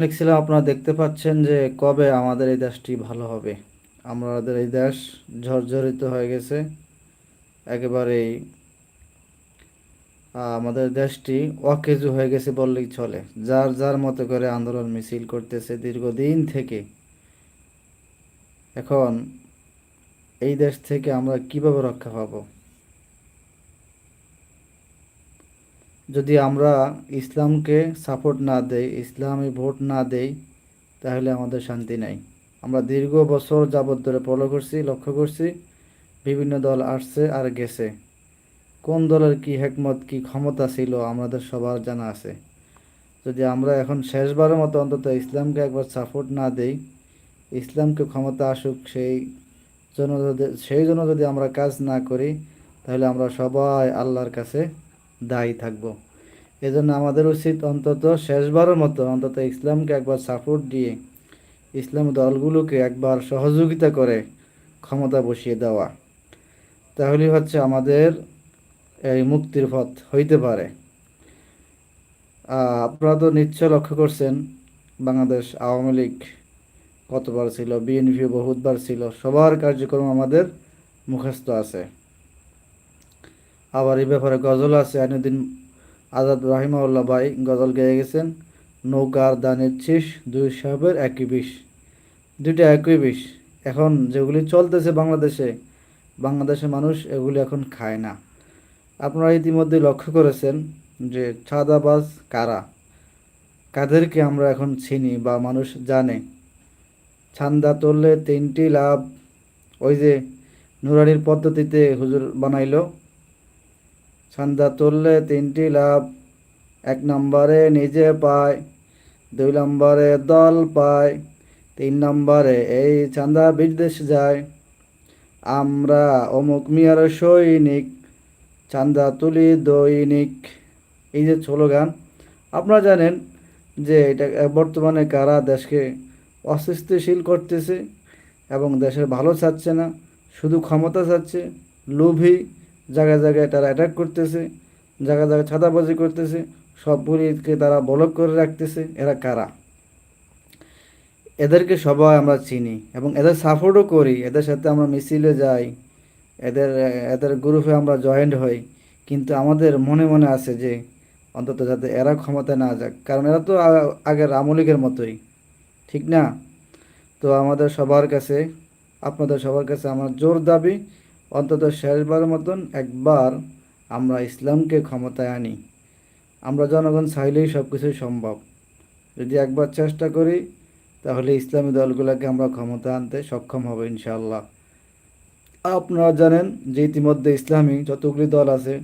লিখছিলাম আপনারা দেখতে পাচ্ছেন যে কবে আমাদের এই দেশটি ভালো হবে। আমাদের এই দেশ ঝরঝরিত হয়ে গেছে। একেবারেই আমাদের দেশটি অকেজু হয়ে গেছে বললেই চলে। যার যার মতো করে আন্দোলন মিছিল করতেছে দীর্ঘদিন থেকে। এখন এই দেশ থেকে আমরা কীভাবে রক্ষা পাবো? যদি আমরা ইসলামকে সাপোর্ট না দেই, ইসলামে ভোট না দেই, তাহলে আমাদের শান্তি নাই। আমরা দীর্ঘ বছর যাবত ধরে ফলো করছি, লক্ষ্য করছি, বিভিন্ন দল আসছে আর গেছে। কোন দলের কি হেকমত, কি ক্ষমতা ছিল, আমাদের সবার জানা আছে। যদি আমরা এখন শেষবারের মতো অন্তত ইসলামকে একবার সাপোর্ট না দেই, ইসলামকে ক্ষমতা আসুক, সেই জন্য সেই জন্য যদি আমরা কাজ না করি, তাহলে আমরা সবাই আল্লাহর কাছে দায়ী থাকব। এজন্য আমাদের উচিত অন্তত শেষবারের মতো অন্তত ইসলামকে একবার সাপোর্ট দিয়ে ইসলাম দলগুলোকে একবার সহযোগিতা করে ক্ষমতা বসিয়ে দেওয়া। তাহলে হচ্ছে আমাদের এই মুক্তির পথ হইতে পারে। আপনারা তো নিশ্চয় লক্ষ্য করছেন, বাংলাদেশ আওয়ামী লীগ কতবার ছিল বিএনপি বহুতবার ছিল, সবার কার্যক্রম আমাদের মুখস্থ আছে। আবার এই ব্যাপারে গজল আছে আইনুদ্দিন আজাদ রাহিমাউল্লাহ ভাই গজল গেয়ে গেছেন, নৌকার দানের শীষ দুই সাহেবের একই বিষ। দুইটা একই বিষ। এখন যেগুলি চলতেছে বাংলাদেশে, বাংলাদেশের মানুষ এগুলি এখন খায় না। আপনারা ইতিমধ্যে লক্ষ্য করেছেন যে ছাদাবাজ কারা? কাদেরকে আমরা এখন চিনি বা মানুষ জানে? ছান্দা তুললে তিনটি লাভ। ওই যে নুরানির পদ্ধতিতে হুজুর বানাইলো চান্দা তুললে তিনটি লাভ। এক নম্বরে নিজে পায়, দুই নম্বরে দল পায়, তিন নম্বরে এই চান্দা বিদেশ যায়। আমরা অমুক মিয়ার সৈনিক চান্দা তুলি দৈনিক। এই যে স্লোগান, আপনারা জানেন যে এটা বর্তমানে কারা দেশকে অস্থিতিশীল করতেছে এবং দেশের ভালো চাচ্ছে না, শুধু ক্ষমতা চাচ্ছে, লোভী জায়গায় জায়গায় তারা অ্যাটাক করতেছে, জায়গায় জায়গায় ছাতাবাজি করতেছে, সব পুলিশকে তারা বলক করে রাখতেছে। এরা কারা? এদেরকে সবাই আমরা চিনি এবং এদের সাপোর্টও করি। এদের সাথে আমরা মিছিলে যাই, এদের এদের গ্রুপে আমরা জয়েন্ট হই। কিন্তু আমাদের মনে মনে আছে যে, অন্তত যাতে এরা ক্ষমতা না যাক। কারণ এরা তো আগের আমলিকের মতোই। ঠিক না? তো আমাদের সবার কাছে, আপনাদের সবার কাছে আমার জোর দাবি অন্তত শেষবারের মতন একবার আমরা ইসলামকে ক্ষমতায় আনি। আমরা জনগণ চাইলেই সব কিছুই সম্ভব। যদি একবার চেষ্টা করি, তাহলে ইসলামী দলগুলোকে আমরা ক্ষমতা আনতে সক্ষম হব ইনশাআল্লাহ। আপনারা জানেন যে ইতিমধ্যে ইসলামী যতগুলি দল আছে,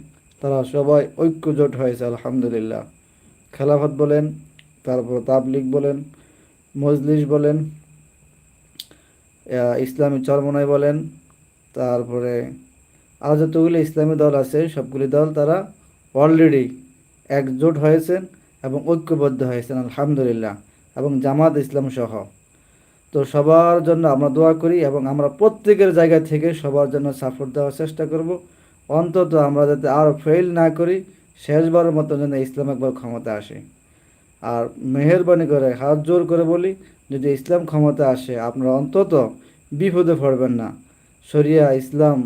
তারা সবাই ঐক্যজোট হয়েছে, আলহামদুলিল্লাহ। খেলাফত বলেন, তারপর তাবলিগ বলেন, মজলিস বলেন ইসলামী চরমনাই বলেন তারপরে আরও যতগুলি ইসলামী দল আছে, সবগুলি দল তারা অলরেডি একজোট হয়েছেন এবং ঐক্যবদ্ধ হয়েছেন, আলহামদুলিল্লাহ। এবং জামাত ইসলাম সহ। তো সবার জন্য আমরা দোয়া করি এবং আমরা প্রত্যেকের জায়গা থেকে সবার জন্য সাপোর্ট দেওয়ার চেষ্টা করব। অন্তত আমরা যাতে আর ফেল না করি, শেষবারের মতো যেন ইসলাম একবার ক্ষমতা আসে। আর মেহরবানি করে, হাত জোর করে বলি, যদি ইসলাম ক্ষমতা আসে, আপনারা অন্তত বিপদে পড়বেন না। শরিয়া ইসলাম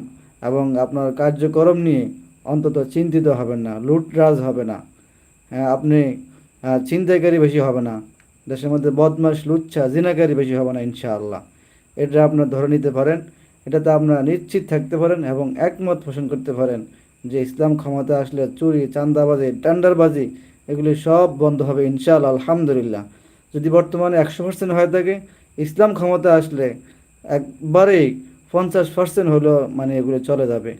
এবং আপনার কার্যক্রম নিয়ে অন্তত চিন্তিত হবেন না লুটরাজ হবে না। হ্যাঁ আপনি আহ, ছিনতাইকারী বেশি হবে না। দেশের মধ্যে বদমাস লুচ্ছা জিনাকারী বেশি হবে না ইনশাআল্লাহ। এটা আপনার ধরে নিতে পারেন। এটাতে আপনারা নিশ্চিত থাকতে পারেন এবং একমত পোষণ করতে পারেন যে ইসলাম ক্ষমতা আসলে চুরি চান্দাবাজি টেন্ডারবাজি এগুলি সব বন্ধ হবে ইনশাআল্লাহ আলহামদুলিল্লাহ। যদি বর্তমানে একশো পার্সেন্ট হয়ে থাকে ইসলাম ক্ষমতা আসলে একবারেই পঞ্চাশ পার্সেন্ট হলো মানে এগুলো চলে যাবে।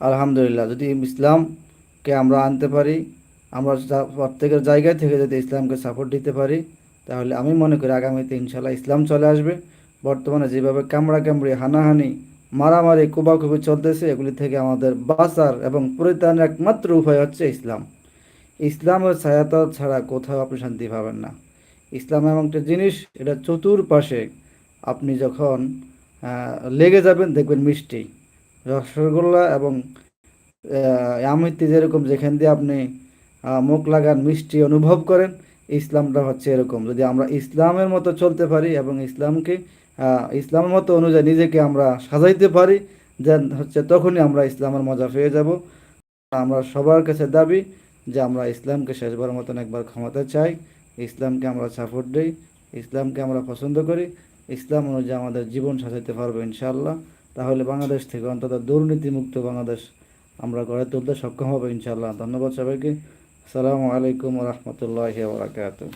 আলহামদুলিল্লাহ, যদি ইসলামকে আমরা আনতে পারি, আমরা প্রত্যেকের জায়গায় থেকে যদি ইসলামকে সাপোর্ট দিতে পারি, তাহলে আমি মনে করি আগামীতে ইনশাল্লাহ ইসলাম চলে আসবে। বর্তমানে যেভাবে কামড়া হানাহানি, মারামারি কুবাকুবি চলতেছে, এগুলি থেকে আমাদের বাঁচার এবং পরিত্রাণের একমাত্র উপায় হচ্ছে ইসলাম। ইসলামের ছায়াত ছাড়া কোথাও আপনি শান্তি পাবেন না। ইসলাম এমন একটা জিনিস, এটা চতুর্পাশে। আপনি যখন লেগে যাবেন, দেখবেন মিষ্টি। রসগোল্লা এবং আমিত্তি যেরকম যেখান দিয়ে আপনি মুখ লাগান, মিষ্টি অনুভব করেন, ইসলামটা হচ্ছে এরকম। যদি আমরা ইসলামের মতো চলতে পারি এবং ইসলামকে ইসলামের মতো অনুযায়ী নিজেকে আমরা সাজাইতে পারি, দেন হচ্ছে তখনই আমরা ইসলামের মজা পেয়ে যাব। আমরা সবার কাছে দাবি যে আমরা ইসলামকে শেষবার মতন একবার ক্ষমতা চাই, ইসলামকে আমরা সাপোর্ট দিই, ইসলামকে আমরা পছন্দ করি ইসলাম অনুযায়ী আমাদের জীবন সাজাতে পারব ইনশাআল্লাহ। তাহলে বাংলাদেশ থেকে অন্তত দুর্নীতিমুক্ত বাংলাদেশ আমরা গড়ে তুলতে সক্ষম হব ইনশাআল্লাহ। ধন্যবাদ সবাইকে। আসসালামু আলাইকুম রহমতুল্লাহ বারাকাতুহ।